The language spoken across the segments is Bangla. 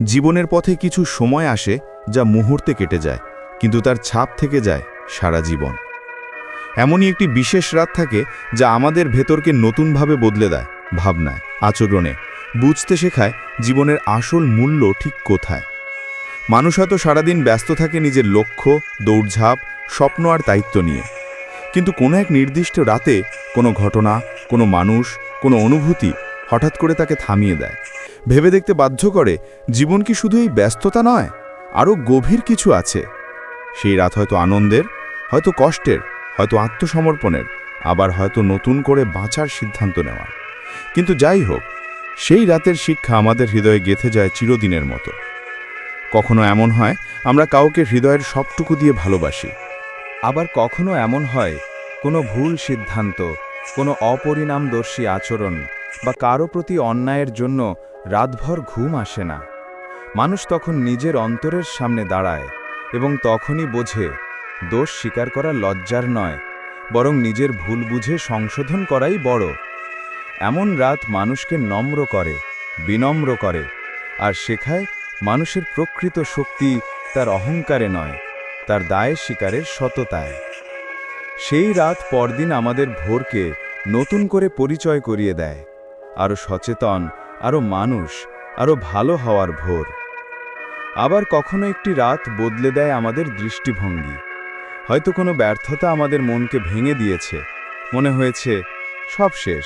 জীবনের পথে কিছু সময় আসে যা মুহূর্তে কেটে যায়, কিন্তু তার ছাপ থেকে যায় সারা জীবন। এমনই একটি বিশেষ রাত থাকে যা আমাদের ভেতরকে নতুনভাবে বদলে দেয় ভাবনায়, আচরণে। বুঝতে শেখায় জীবনের আসল মূল্য ঠিক কোথায়। মানুষ হয়তো সারাদিন ব্যস্ত থাকে নিজের লক্ষ্য, দৌড়ঝাঁপ, স্বপ্ন আর দায়িত্ব নিয়ে। কিন্তু কোনো এক নির্দিষ্ট রাতে কোনো ঘটনা, কোনো মানুষ, কোনো অনুভূতি হঠাৎ করে তাকে থামিয়ে দেয়। ভেবে দেখতে বাধ্য করে, জীবন কি শুধু এই ব্যস্ততা নয়, আরও গভীর কিছু আছে। সেই রাত হয়তো আনন্দের, হয়তো কষ্টের, হয়তো আত্মসমর্পণের, আবার হয়তো নতুন করে বাঁচার সিদ্ধান্ত নেওয়ার। কিন্তু যাই হোক, সেই রাতের শিক্ষা আমাদের হৃদয়ে গেথে যায় চিরদিনের মতো। কখনো এমন হয়, আমরা কাউকে হৃদয়ের সবটুকু দিয়ে ভালোবাসি। আবার কখনো এমন হয়, কোনো ভুল সিদ্ধান্ত, কোনো অপরিণামদর্শী আচরণ বা কারও প্রতি অন্যায়ের জন্য রাতভর ঘুম আসে না। মানুষ তখন নিজের অন্তরের সামনে দাঁড়ায় এবং তখনই বোঝে, দোষ স্বীকার করা লজ্জার নয়, বরং নিজের ভুল বুঝে সংশোধন করাই বড়। এমন রাত মানুষকে নম্র করে, বিনম্র করে, আর শেখায় মানুষের প্রকৃত শক্তি তার অহংকারে নয়, তার দায় শিকারের সততায়। সেই রাত পরদিন আমাদের ভোরকে নতুন করে পরিচয় করিয়ে দেয়, আরও সচেতন আরও মানুষ আরও ভালো হওয়ার ভোর। আবার কখনো একটি রাত বদলে দেয় আমাদের দৃষ্টিভঙ্গি। হয়তো কোনো ব্যর্থতা আমাদের মনকে ভেঙে দিয়েছে, মনে হয়েছে, সব শেষ।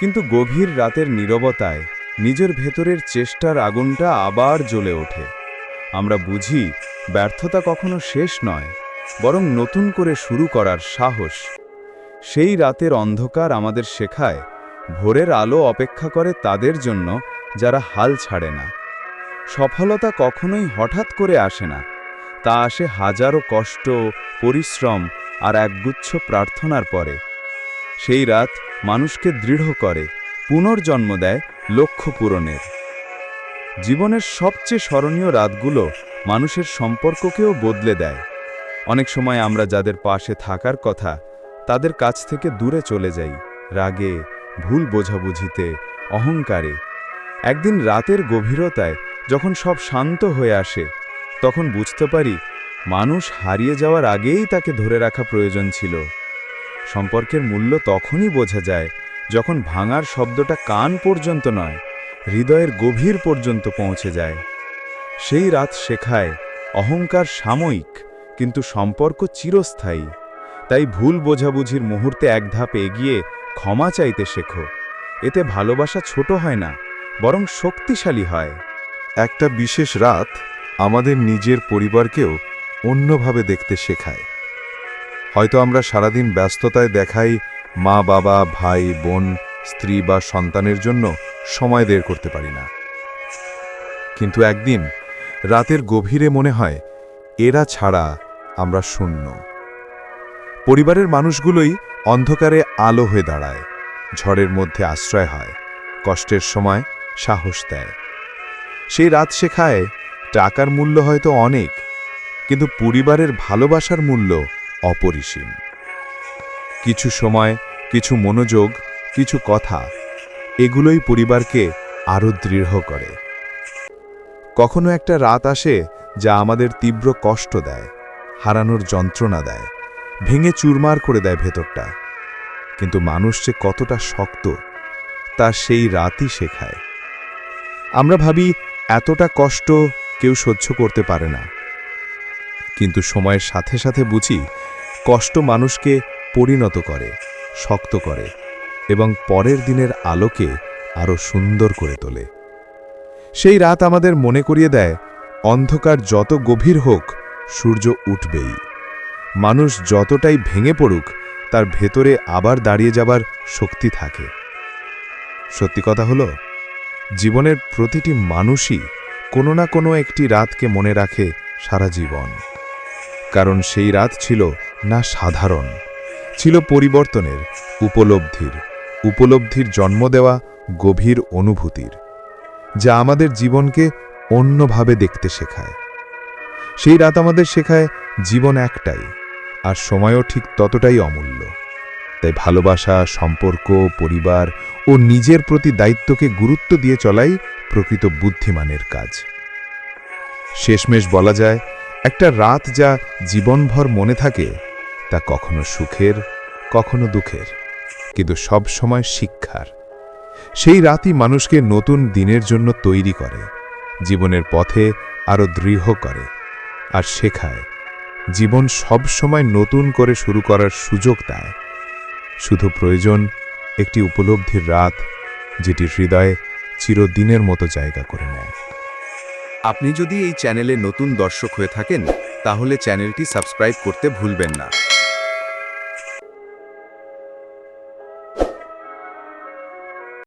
কিন্তু গভীর রাতের নীরবতায় নিজের ভেতরের চেষ্টার আগুনটা আবার জ্বলে ওঠে। আমরা বুঝি, ব্যর্থতা কখনো শেষ নয়, বরং নতুন করে শুরু করার সাহস। সেই রাতের অন্ধকার আমাদের শেখায় ভোরের আলো অপেক্ষা করে তাদের জন্য যারা হাল ছাড়ে না। সফলতা কখনোই হঠাৎ করে আসে না। তা আসে হাজারো কষ্ট, পরিশ্রম আর একগুচ্ছ প্রার্থনার পরে। সেই রাত মানুষকে দৃঢ় করে, পুনর্জন্ম দেয় লক্ষ্য পূরণের। জীবনের সবচেয়ে স্মরণীয় রাতগুলো মানুষের সম্পর্ককেও বদলে দেয়। অনেক সময় আমরা যাদের পাশে থাকার কথা, তাদের কাছ থেকে দূরে চলে যাই, রাগে ভুল বোঝাবুঝিতে, অহংকারে। একদিন রাতের গভীরতায় যখন সব শান্ত হয়ে আসে, তখন বুঝতে পারি মানুষ হারিয়ে যাওয়ার আগেই তাকে ধরে রাখা প্রয়োজন ছিল। সম্পর্কের মূল্য তখনই বোঝা যায় যখন ভাঙার শব্দটা কান পর্যন্ত নয়, হৃদয়ের গভীর পর্যন্ত পৌঁছে যায়। সেই রাত শেখায়, অহংকার সাময়িক, কিন্তু সম্পর্ক চিরস্থায়ী। তাই ভুল বোঝাবুঝির মুহূর্তে এক ধাপ এগিয়ে ক্ষমা চাইতে শেখো। এতে ভালোবাসা ছোট হয় না, বরং শক্তিশালী হয়। একটা বিশেষ রাত আমাদের নিজের পরিবারকেও অন্যভাবে দেখতে শেখায়। হয়তো আমরা সারাদিন ব্যস্ততায় দেখাই মা, বাবা, ভাই, বোন, স্ত্রী বা সন্তানের জন্য সময় বের করতে পারি না। কিন্তু একদিন রাতের গভীরে মনে হয়, এরা ছাড়া আমরা শূন্য। পরিবারের মানুষগুলোই অন্ধকারে আলো হয়ে দাঁড়ায়, ঝড়ের মধ্যে আশ্রয় হয়, কষ্টের সময় সাহস দেয়। সেই রাত শেখায়, টাকার মূল্য হয়তো অনেক, কিন্তু পরিবারের ভালোবাসার মূল্য অপরিসীম। কিছু সময়, কিছু মনোযোগ, কিছু কথা, এগুলোই পরিবারকে আরও দৃঢ় করে। কখনো একটা রাত আসে যা আমাদের তীব্র কষ্ট দেয়, হারানোর যন্ত্রণা দেয় ভেঙে চুরমার করে দেয় ভেতরটা। কিন্তু মানুষ যে কতটা শক্ত, তা সেই রাতই শেখায় আমরা ভাবি, এতটা কষ্ট কেউ সহ্য করতে পারে না। কিন্তু সময়ের সাথে সাথে বুঝি, কষ্ট মানুষকে পরিণত করে, শক্ত করে এবং পরের দিনের আলোকে আরও সুন্দর করে তোলে। সেই রাত আমাদের মনে করিয়ে দেয়, অন্ধকার যত গভীর হোক সূর্য উঠবেই। মানুষ যতটাই ভেঙে পড়ুক, তার ভেতরে আবার দাঁড়িয়ে যাবার শক্তি থাকে। সত্যি কথা হলো, জীবনের প্রতিটি মানুষই কোনো না কোনো একটি রাতকে মনে রাখে সারা জীবন। কারণ সেই রাত ছিল না সাধারণ, ছিল পরিবর্তনের, উপলব্ধির উপলব্ধির জন্ম দেওয়া গভীর অনুভূতির, যা আমাদের জীবনকে অন্যভাবে দেখতে শেখায়। সেই রাত আমাদের শেখায় জীবন একটাই আর সময়ও ঠিক ততটাই অমূল্য। তাই ভালোবাসা, সম্পর্ক, পরিবার ও নিজের প্রতি দায়িত্বকে গুরুত্ব দিয়ে চলাই প্রকৃত বুদ্ধিমানের কাজ। শেষমেশ বলা যায়, একটা রাত যা জীবনভর মনে থাকে, তা কখনো সুখের, কখনো দুঃখের, কিন্তু সব সময় শিক্ষার। সেই রাতই মানুষকে নতুন দিনের জন্য তৈরি করে, জীবনের পথে আরও দৃঢ় করে, আর শেখায় জীবন সব সময় নতুন করে শুরু করার সুযোগ দেয়। শুধু প্রয়োজন একটি উপলব্ধির রাত, যেটি হৃদয়ে চিরদিনের মতো জায়গা করে নেয়। আপনি যদি এই চ্যানেলে নতুন দর্শক হয়ে থাকেন, তাহলে চ্যানেলটি সাবস্ক্রাইব করতে ভুলবেন না।